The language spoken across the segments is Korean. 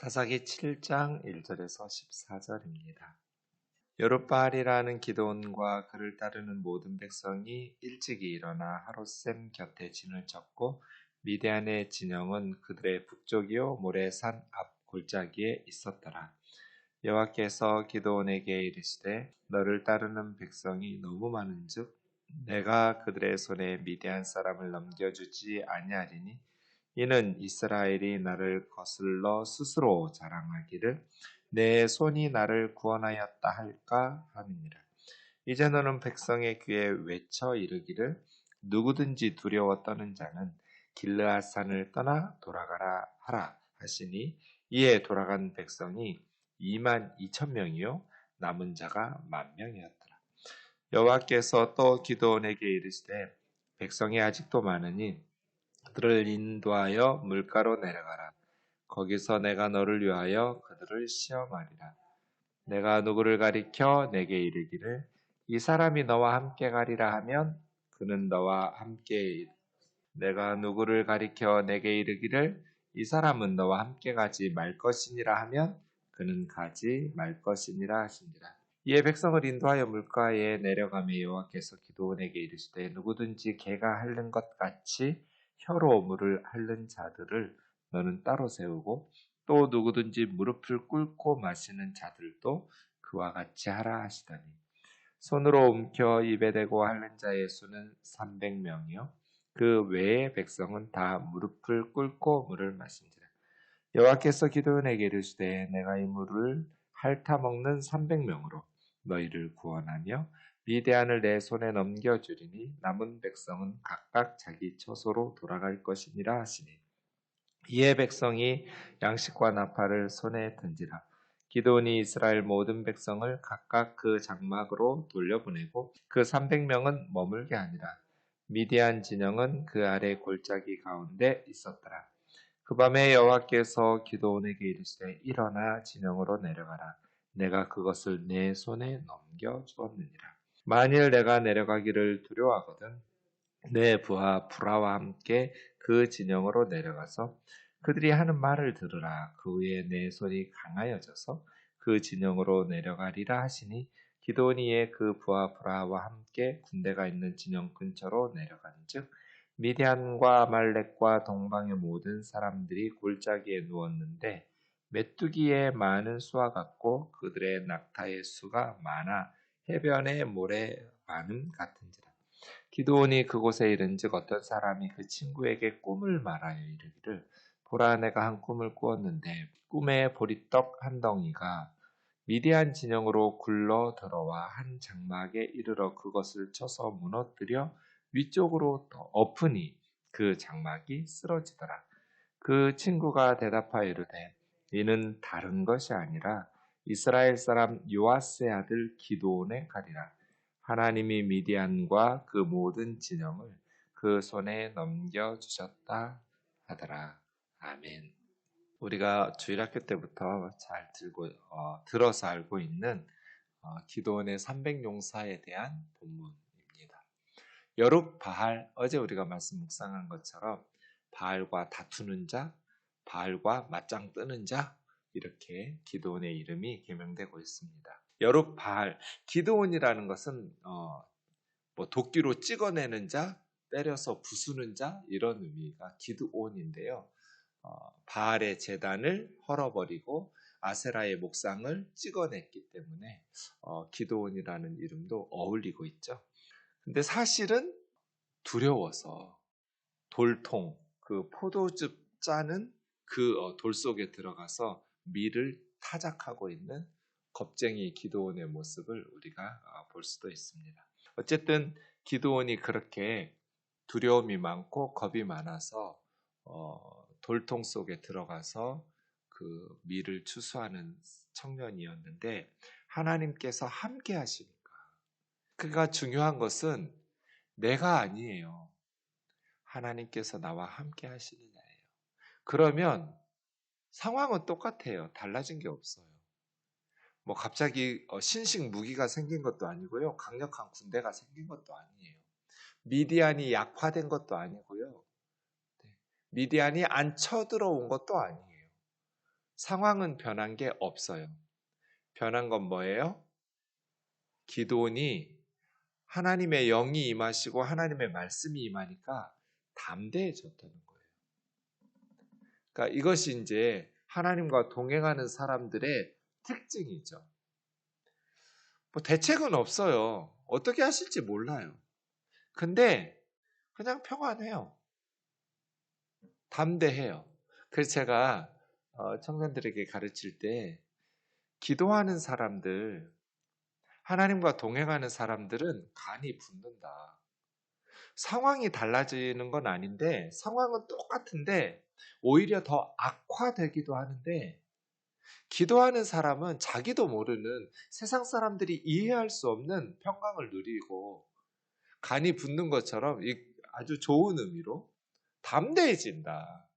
사사기 7장 1절에서 14절입니다. 여룻바알이라는 기도원과 그를 따르는 모든 백성이 일찍이 일어나 하루샘 곁에 진을 쳤고 미대안의 진영은 그들의 북쪽이요 모래산 앞 골짜기에 있었더라. 여호와께서 기도원에게 이르시되 너를 따르는 백성이 너무 많은즉 내가 그들의 손에 미대한 사람을 넘겨주지 아니하리니 이는 이스라엘이 나를 거슬러 스스로 자랑하기를 내 손이 나를 구원하였다 할까 함이니라. 이제 너는 백성의 귀에 외쳐 이르기를 누구든지 두려워 떠는 자는 길르앗 산을 떠나 돌아가라 하라 하시니 이에 돌아간 백성이 2만 2천 명이요 남은 자가 만 명이었더라. 여호와께서 또 기도원에게 이르시되 백성이 아직도 많으니 그들을 인도하여 물가로 내려가라. 거기서 내가 너를 위하여 그들을 시험하리라. 내가 누구를 가리켜 내게 이르기를 이 사람이 너와 함께 가리라 하면 그는 너와 함께 내가 누구를 가리켜 내게 이르기를 이 사람은 너와 함께 가지 말 것이니라 하면 그는 가지 말 것이니라 하시니라. 이에 백성을 인도하여 물가에 내려가며 여호와께서 기도원에게 이르시되 누구든지 개가 핥는 것 같이 혀로 물을 핥는 자들을 너는 따로 세우고 또 누구든지 무릎을 꿇고 마시는 자들도 그와 같이 하라 하시더니. 손으로 움켜 입에 대고 핥는 자의 수는 300명이요. 그 외의 백성은 다 무릎을 꿇고 물을 마신지라. 여호와께서 기도원에게 이르시되 내가 이 물을 핥아 먹는 300명으로 너희를 구원하며 미대안을 내 손에 넘겨주리니 남은 백성은 각각 자기 처소로 돌아갈 것이니라 하시니 이에 백성이 양식과 나팔을 손에 던지라. 기도원이 이스라엘 모든 백성을 각각 그 장막으로 돌려보내고 그 300명은 머물게 하니라. 미디안 진영은 그 아래 골짜기 가운데 있었더라. 그 밤에 여호와께서 기도원에게 이르시되 일어나 진영으로 내려가라. 내가 그것을 내 손에 넘겨 주었느니라 만일 내가 내려가기를 두려워하거든 내 부하 브라와 함께 그 진영으로 내려가서 그들이 하는 말을 들으라. 그 후에 내 손이 강하여져서 그 진영으로 내려가리라 하시니 기도니의 그 부하 브라와 함께 군대가 있는 진영 근처로 내려간즉 미디안과 아말렉과 동방의 모든 사람들이 골짜기에 누웠는데 메뚜기의 많은 수와 같고 그들의 낙타의 수가 많아 해변의 모래 많음 같은지라. 기도원이 그곳에 이른즉 어떤 사람이 그 친구에게 꿈을 말하여 이르기를 보라 내가 한 꿈을 꾸었는데 꿈에 보리떡 한 덩이가 미디안 진영으로 굴러 들어와 한 장막에 이르러 그것을 쳐서 무너뜨려 위쪽으로 엎으니 그 장막이 쓰러지더라. 그 친구가 대답하여 이르되 이는 다른 것이 아니라 이스라엘 사람 요아스의 아들 기도온의 가리라. 하나님이 미디안과 그 모든 진영을 그 손에 넘겨 주셨다 하더라. 아멘. 우리가 주일학교 때부터 잘 들고, 어, 들어서 알고 있는 어, 기도원의 300용사에 대한 본문입니다. 여룻 바할, 어제 우리가 말씀 묵상한 것처럼 바알과 다투는 자, 바알과 맞짱 뜨는 자, 이렇게 기도원의 이름이 개명되고 있습니다. 여룻 바알, 기도원이라는 것은 어, 뭐 도끼로 찍어내는 자, 때려서 부수는 자 이런 의미가 기도원인데요. 어, 바알의 재단을 헐어버리고 아세라의 목상을 찍어냈기 때문에 어, 기도원이라는 이름도 어울리고 있죠. 근데 사실은 두려워서 돌통 그 포도즙 짜는 그돌 어, 속에 들어가서 밀을 타작하고 있는 겁쟁이 기도원의 모습을 우리가 어, 볼 수도 있습니다. 어쨌든 기도원이 그렇게 두려움이 많고 겁이 많아서 어, 돌통 속에 들어가서 그 밀을 추수하는 청년이었는데 하나님께서 함께 하시니까 그가 중요한 것은 내가 아니에요. 하나님께서 나와 함께 하시느냐예요. 그러면 상황은 똑같아요. 달라진 게 없어요. 뭐 갑자기 어, 신식 무기가 생긴 것도 아니고요. 강력한 군대가 생긴 것도 아니에요. 미디안이 약화된 것도 아니고요. 네. 미디안이 안 쳐들어온 것도 아니에요. 상황은 변한 게 없어요. 변한 건 뭐예요? 기도원이 하나님의 영이 임하시고 하나님의 말씀이 임하니까 담대해졌다는 거예요. 그러니까 이것이 이제 하나님과 동행하는 사람들의 특징이죠. 뭐 대책은 없어요. 어떻게 하실지 몰라요. 근데 그냥 평안해요. 담대해요. 그래서 제가 어, 청년들에게 가르칠 때 기도하는 사람들, 하나님과 동행하는 사람들은 간이 붙는다. 상황이 달라지는 건 아닌데 상황은 똑같은데 오히려 더 악화되기도 하는데 기도하는 사람은 자기도 모르는 세상 사람들이 이해할 수 없는 평강을 누리고 간이 붙는 것처럼 아주 좋은 의미로 담대해진다.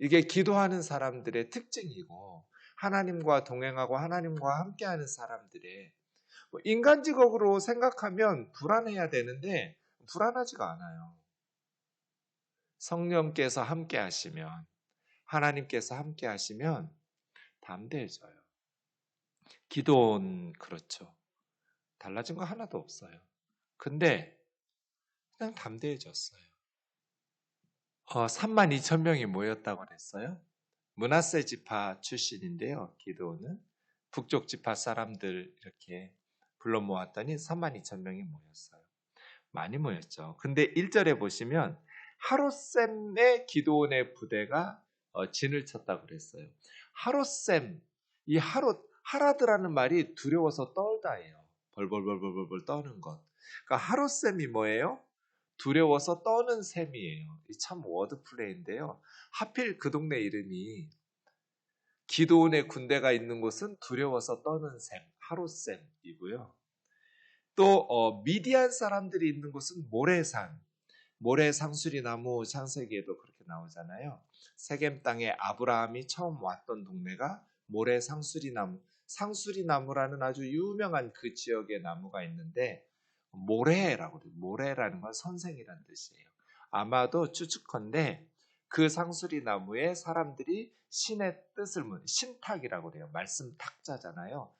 이게 기도하는 사람들의 특징이고 하나님과 동행하고 하나님과 함께하는 사람들의 뭐 인간 직업으로 생각하면 불안해야 되는데 불안하지가 않아요. 성령께서 함께 하시면 하나님께서 함께 하시면 담대해져요. 기도는 그렇죠. 달라진 거 하나도 없어요. 근데 그냥 담대해졌어요. 어, 3만 2천 명이 모였다고 그랬어요. 문하세 지파 출신인데요. 기도는 북쪽 지파 사람들 이렇게 불러 모았더니 3만 2천 명이 모였어요. 많이 모였죠. 근데 1절에 보시면 하루쌤의 기도원의 부대가 어, 진을 쳤다고 그랬어요. 하루쌤, 이 하루, 하라드라는 말이 두려워서 떨다예요. 벌벌벌벌벌 떠는 것. 그러니까 하루쌤이 뭐예요? 두려워서 떠는 셈이에요. 참 워드플레이인데요. 하필 그 동네 이름이 기도원의 군대가 있는 곳은 두려워서 떠는 셈, 하루셈이고요. 또 어, 미디안 사람들이 있는 곳은 모래산, 모래 상수리 나무 창세기에도 그렇게 나오잖아요. 세겜 땅에 아브라함이 처음 왔던 동네가 모래 상수리 나무, 상수리 나무라는 아주 유명한 그 지역의 나무가 있는데 모래라고 그래요. 모래라는 건 선생이란 뜻이에요. 아마도 추측컨대 그 상수리 나무에 사람들이 신의 뜻을 문, 신탁이라고 그래요. 말씀 탁자잖아요.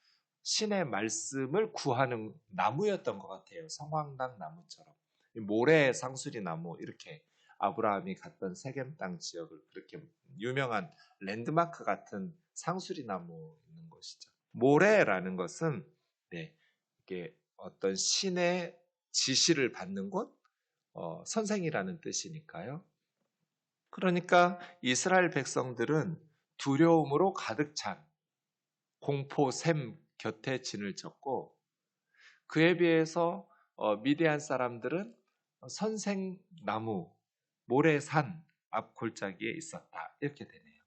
신의 말씀을 구하는 나무였던 것 같아요. 성황당 나무처럼. 모래 상수리 나무 이렇게 아브라함이 갔던 세겜 땅 지역을 그렇게 유명한 랜드마크 같은 상수리 나무 있는 곳이죠. 모래라는 것은 네, 이게 어떤 신의 지시를 받는 곳, 어, 선생이라는 뜻이니까요. 그러니까 이스라엘 백성들은 두려움으로 가득 찬 공포 샘 곁에 진을 쳤고 그에 비해서 어, 미대한 사람들은 선생나무 모래산 앞 골짜기에 있었다 이렇게 되네요.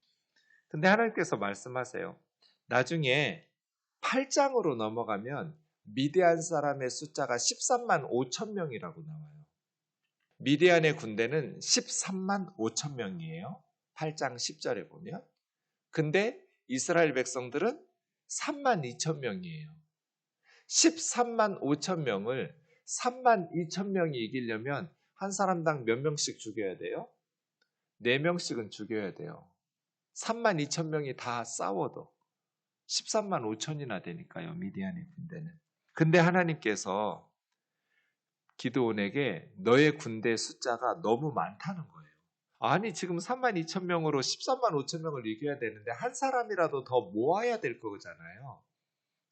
근데 하나님께서 말씀하세요. 나중에 8장으로 넘어가면 미디안 사람의 숫자가 13만 5천 명이라고 나와요. 미디안의 군대는 13만 5천 명이에요. 8장 10절에 보면. 근데 이스라엘 백성들은 3만 2천 명이에요. 13만 5천 명을 3만 2천 명이 이기려면 한 사람당 몇 명씩 죽여야 돼요? 4명씩은 죽여야 돼요. 3만 2천 명이 다 싸워도 13만 5천이나 되니까요. 미디안의 군대는. 근데 하나님께서 기도원에게 너의 군대 숫자가 너무 많다는 거예요. 아니 지금 3만 2천 명으로 13만 5천 명을 이겨야 되는데 한 사람이라도 더 모아야 될 거잖아요.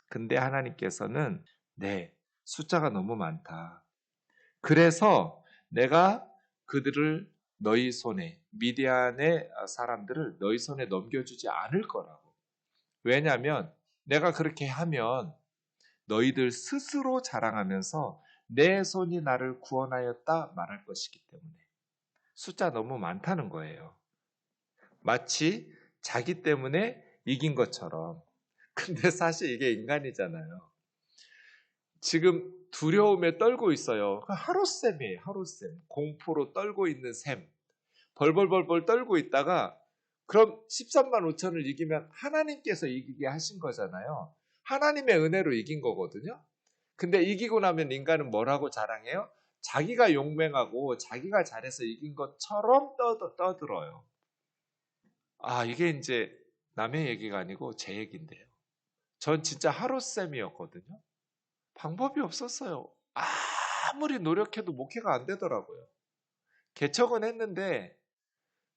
근데 하나님께서는 네 숫자가 너무 많다. 그래서 내가 그들을 너희 손에 미디안의 사람들을 너희 손에 넘겨주지 않을 거라고. 왜냐하면 내가 그렇게 하면 너희들 스스로 자랑하면서 내 손이 나를 구원하였다 말할 것이기 때문에 숫자 너무 많다는 거예요. 마치 자기 때문에 이긴 것처럼. 근데 사실 이게 인간이잖아요. 지금 두려움에 떨고 있어요. 그 하루쌤이에요, 하루쌤. 공포로 떨고 있는 샘. 벌벌벌벌 떨고 있다가 그럼 13만 5천을 이기면 하나님께서 이기게 하신 거잖아요. 하나님의 은혜로 이긴 거거든요. 근데 이기고 나면 인간은 뭐라고 자랑해요? 자기가 용맹하고 자기가 잘해서 이긴 것처럼 떠, 떠들어요. 아, 이게 이제 남의 얘기가 아니고 제 얘기인데요. 전 진짜 하루쌤이었거든요. 방법이 없었어요. 아무리 노력해도 목회가 안 되더라고요. 개척은 했는데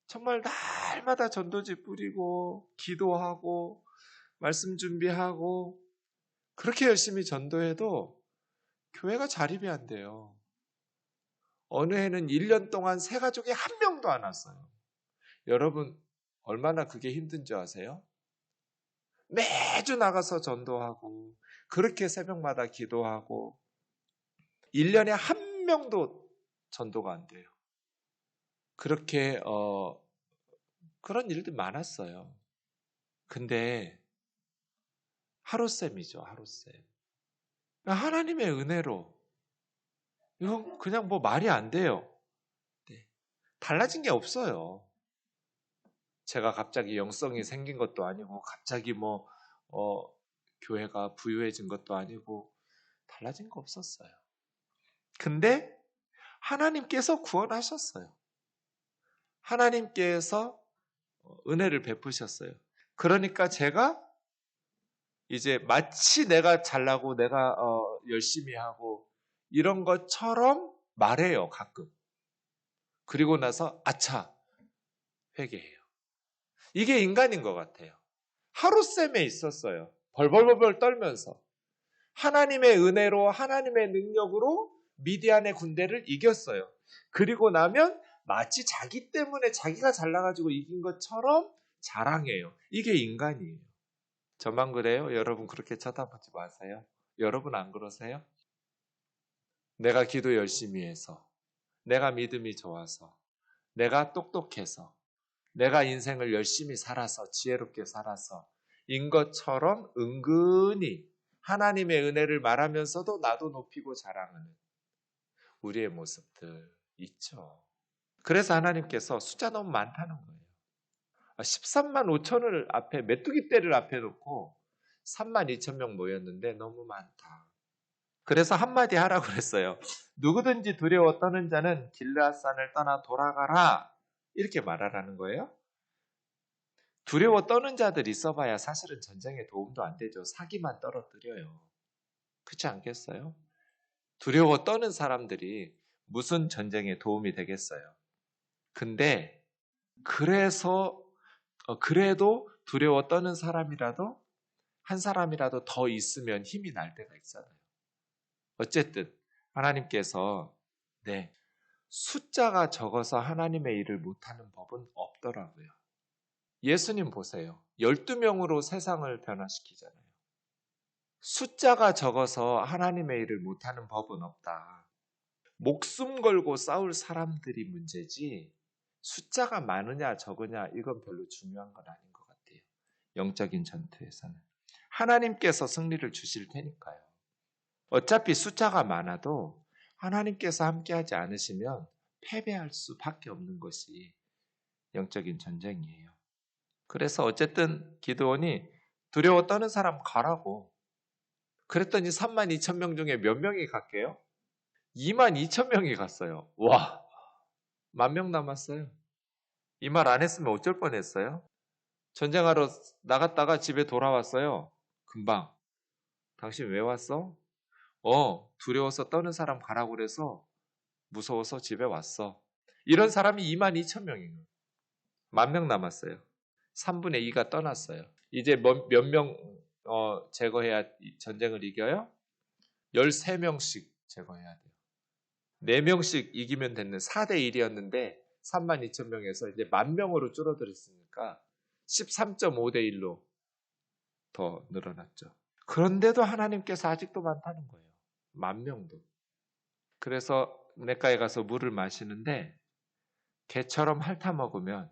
정말 날마다 전도지 뿌리고 기도하고 말씀 준비하고 그렇게 열심히 전도해도 교회가 자립이 안 돼요. 어느 해는 1년 동안 세 가족이 한 명도 안 왔어요. 여러분, 얼마나 그게 힘든지 아세요? 매주 나가서 전도하고, 그렇게 새벽마다 기도하고, 1년에 한 명도 전도가 안 돼요. 그렇게, 어, 그런 일들 많았어요. 근데, 하루쌤이죠, 하루쌤. 하나님의 은혜로, 이건 그냥 뭐 말이 안 돼요. 네. 달라진 게 없어요. 제가 갑자기 영성이 생긴 것도 아니고, 갑자기 뭐, 어, 교회가 부유해진 것도 아니고, 달라진 거 없었어요. 근데, 하나님께서 구원하셨어요. 하나님께서 은혜를 베푸셨어요. 그러니까 제가 이제 마치 내가 잘나고 내가 어, 열심히 하고 이런 것처럼 말해요, 가끔. 그리고 나서, 아차, 회개해요. 이게 인간인 것 같아요. 하루쌤에 있었어요. 벌벌벌벌 떨면서. 하나님의 은혜로, 하나님의 능력으로 미디안의 군대를 이겼어요. 그리고 나면 마치 자기 때문에 자기가 잘나가지고 이긴 것처럼 자랑해요. 이게 인간이에요. 저만 그래요? 여러분 그렇게 쳐다보지 마세요. 여러분 안 그러세요? 내가 기도 열심히 해서, 내가 믿음이 좋아서, 내가 똑똑해서, 내가 인생을 열심히 살아서, 지혜롭게 살아서, 인 것처럼 은근히 하나님의 은혜를 말하면서도 나도 높이고 자랑하는 우리의 모습들 있죠. 그래서 하나님께서 숫자 너무 많다는 거예요. 13만 5천을 앞에, 메뚜기 떼를 앞에 놓고 3만 2천 명 모였는데 너무 많다. 그래서 한마디 하라고 그랬어요. 누구든지 두려워 떠는 자는 길라산을 떠나 돌아가라. 이렇게 말하라는 거예요. 두려워 떠는 자들 있어봐야 사실은 전쟁에 도움도 안 되죠. 사기만 떨어뜨려요. 그렇지 않겠어요? 두려워 떠는 사람들이 무슨 전쟁에 도움이 되겠어요? 근데 그래서 어, 그래도 두려워 떠는 사람이라도 한 사람이라도 더 있으면 힘이 날 때가 있잖아요. 어쨌든 하나님께서 네 숫자가 적어서 하나님의 일을 못하는 법은 없더라고요. 예수님 보세요. 12명으로 세상을 변화시키잖아요. 숫자가 적어서 하나님의 일을 못하는 법은 없다. 목숨 걸고 싸울 사람들이 문제지 숫자가 많으냐 적으냐 이건 별로 중요한 건 아닌 것 같아요. 영적인 전투에서는. 하나님께서 승리를 주실 테니까요. 어차피 숫자가 많아도 하나님께서 함께하지 않으시면 패배할 수밖에 없는 것이 영적인 전쟁이에요. 그래서 어쨌든 기도원이 두려워 떠는 사람 가라고. 그랬더니 3만 2천 명 중에 몇 명이 갈게요? 2만 2천 명이 갔어요. 와, 만 명 남았어요. 이 말 안 했으면 어쩔 뻔했어요? 전쟁하러 나갔다가 집에 돌아왔어요. 금방. 당신 왜 왔어? 어, 두려워서 떠는 사람 가라고 그래서 무서워서 집에 왔어. 이런 사람이 2만 2천 명이에요. 만 명 남았어요. 3분의 2가 떠났어요. 이제 몇명 어, 제거해야 전쟁을 이겨요? 13명씩 제거해야 돼요. 4명씩 이기면 됐는 4대 1이었는데 3만 2천 명에서 이제 만 명으로 줄어들었으니까 13.5대 1로 더 늘어났죠. 그런데도 하나님께서 아직도 많다는 거예요. 만 명도. 그래서 내가에 가서 물을 마시는데 개처럼 핥아 먹으면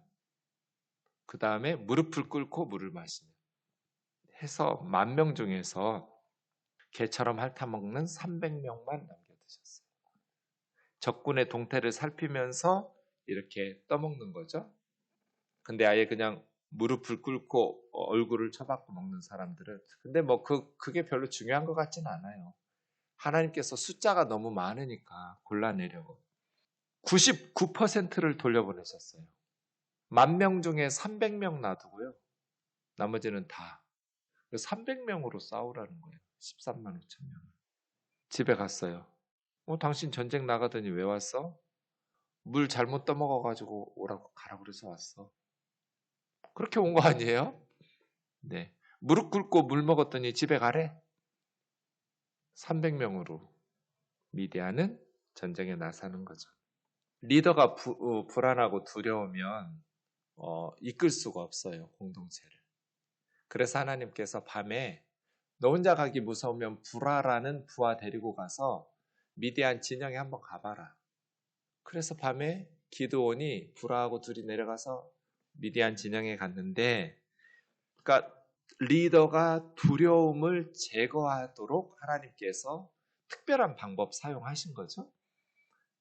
그 다음에 무릎을 꿇고 물을 마시면 해서 만 명 중에서 개처럼 핥아 먹는 300명만 남겨두셨어요. 적군의 동태를 살피면서 이렇게 떠먹는 거죠. 근데 아예 그냥 무릎을 꿇고 얼굴을 쳐박고 먹는 사람들은 근데 뭐 그 그게 별로 중요한 것 같진 않아요. 하나님께서 숫자가 너무 많으니까 골라내려고 99%를 돌려보내셨어요. 만 명 중에 300명 놔두고요. 나머지는 다 300명으로 싸우라는 거예요. 13만 5천 명. 집에 갔어요. 어, 당신 전쟁 나가더니 왜 왔어? 물 잘못 떠먹어가지고 오라고 가라 그래서 왔어. 그렇게 온 거 아니에요? 네. 무릎 꿇고 물 먹었더니 집에 가래? 300명으로 미디안은 전쟁에 나서는 거죠. 리더가 부, 어, 불안하고 두려우면 어, 이끌 수가 없어요, 공동체를. 그래서 하나님께서 밤에 너 혼자 가기 무서우면 불화라는 부하 데리고 가서 미디안 진영에 한번 가봐라. 그래서 밤에 기도원이 불화하고 둘이 내려가서 미디안 진영에 갔는데, 그러니까 리더가 두려움을 제거하도록 하나님께서 특별한 방법 사용하신 거죠.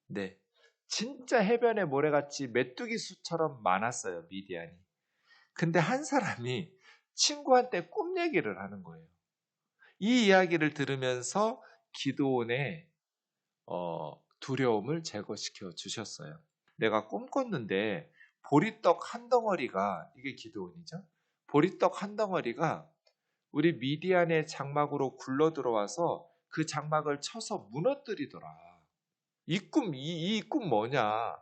네. 진짜 해변의 모래같이 메뚜기 수처럼 많았어요, 미디안이. 근데 한 사람이 친구한테 꿈 얘기를 하는 거예요. 이 이야기를 들으면서 기도원의 어, 두려움을 제거시켜 주셨어요. 내가 꿈꿨는데 보리떡 한 덩어리가 이게 기도원이죠. 보리떡 한 덩어리가 우리 미디안의 장막으로 굴러 들어와서 그 장막을 쳐서 무너뜨리더라. 이 꿈, 이, 이 꿈 뭐냐?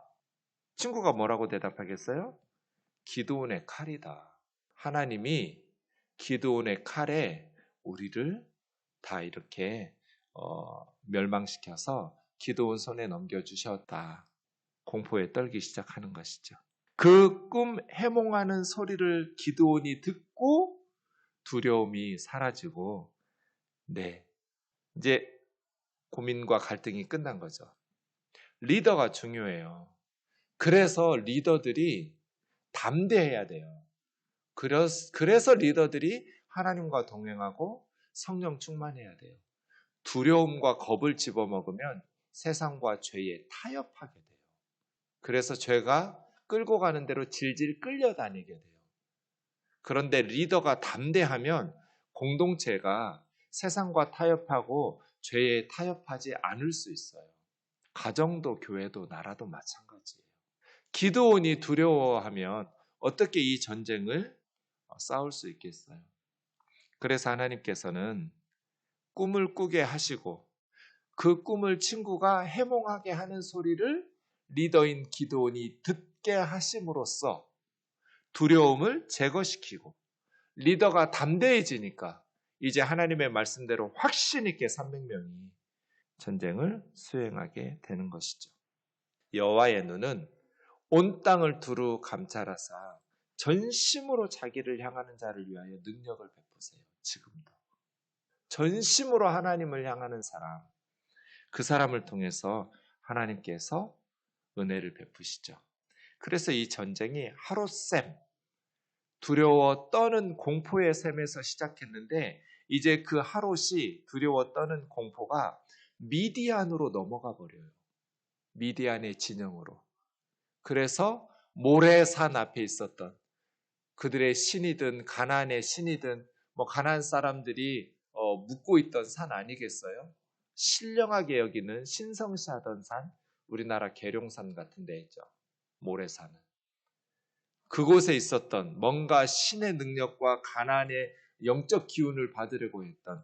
친구가 뭐라고 대답하겠어요? 기도원의 칼이다. 하나님이 기도원의 칼에 우리를 다 이렇게 어, 멸망시켜서 기도원 손에 넘겨주셨다. 공포에 떨기 시작하는 것이죠. 그 꿈 해몽하는 소리를 기도원이 듣고 두려움이 사라지고, 네. 이제 고민과 갈등이 끝난 거죠. 리더가 중요해요. 그래서 리더들이 담대해야 돼요. 그래서 리더들이 하나님과 동행하고 성령 충만해야 돼요. 두려움과 겁을 집어먹으면 세상과 죄에 타협하게 돼요. 그래서 죄가 끌고 가는 대로 질질 끌려다니게 돼요. 그런데 리더가 담대하면 공동체가 세상과 타협하고 죄에 타협하지 않을 수 있어요. 가정도 교회도 나라도 마찬가지예요. 기도원이 두려워하면 어떻게 이 전쟁을 싸울 수 있겠어요? 그래서 하나님께서는 꿈을 꾸게 하시고 그 꿈을 친구가 해몽하게 하는 소리를 리더인 기도원이 듣게 하심으로써 두려움을 제거시키고 리더가 담대해지니까 이제 하나님의 말씀대로 확신 있게 300명이 전쟁을 수행하게 되는 것이죠. 여호와의 눈은 온 땅을 두루 감찰하사 전심으로 자기를 향하는 자를 위하여 능력을 베푸세요. 지금도. 전심으로 하나님을 향하는 사람, 그 사람을 통해서 하나님께서 은혜를 베푸시죠. 그래서 이 전쟁이 하루쌤, 두려워 떠는 공포의 셈에서 시작했는데, 이제 그 하롯이 두려워 떠는 공포가 미디안으로 넘어가 버려요. 미디안의 진영으로. 그래서 모래산 앞에 있었던 그들의 신이든 가나안의 신이든 뭐 가나안 사람들이 어, 묵고 있던 산 아니겠어요? 신령하게 여기는 신성시하던 산, 우리나라 계룡산 같은 데 있죠. 모래산은. 그곳에 있었던 뭔가 신의 능력과 가나안의 영적 기운을 받으려고 했던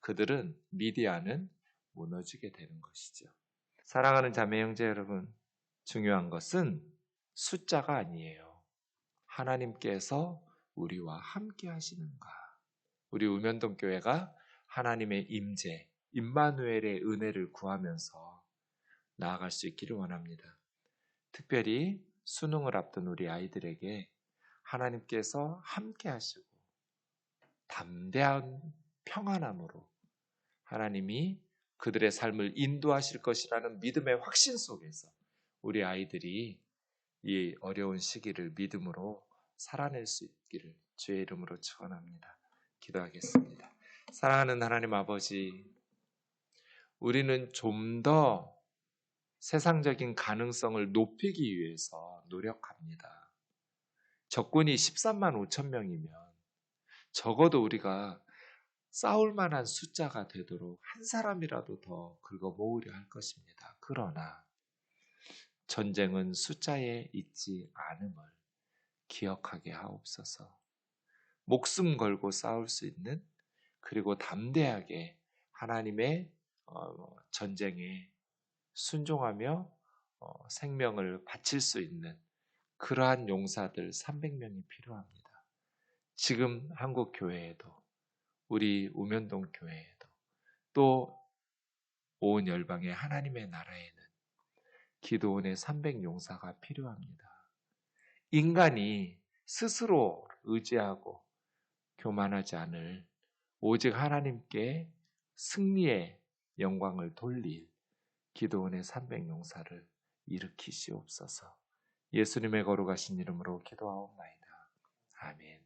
그들은 미디안은 무너지게 되는 것이죠. 사랑하는 자매 형제 여러분, 중요한 것은 숫자가 아니에요. 하나님께서 우리와 함께 하시는가? 우리 우면동 교회가 하나님의 임재, 임마누엘의 은혜를 구하면서 나아갈 수 있기를 원합니다. 특별히 수능을 앞둔 우리 아이들에게 하나님께서 함께 하시고 담대한 평안함으로 하나님이 그들의 삶을 인도하실 것이라는 믿음의 확신 속에서 우리 아이들이 이 어려운 시기를 믿음으로 살아낼 수 있기를 주의 이름으로 축원합니다. 기도하겠습니다. 사랑하는 하나님 아버지, 우리는 좀 더 세상적인 가능성을 높이기 위해서 노력합니다. 적군이 13만 5천 명이면 적어도 우리가 싸울 만한 숫자가 되도록 한 사람이라도 더 긁어 모으려 할 것입니다. 그러나 전쟁은 숫자에 있지 않음을 기억하게 하옵소서. 목숨 걸고 싸울 수 있는 그리고 담대하게 하나님의 어, 전쟁에 순종하며 어, 생명을 바칠 수 있는 그러한 용사들 300명이 필요합니다. 지금 한국 교회에도 우리 우면동 교회에도 또 온 열방의 하나님의 나라에는 기도원의 300용사가 필요합니다. 인간이 스스로 의지하고 교만하지 않을 오직 하나님께 승리의 영광을 돌릴 기도원의 300용사를 일으키시옵소서. 예수님의 거룩하신 이름으로 기도하옵나이다. 아멘.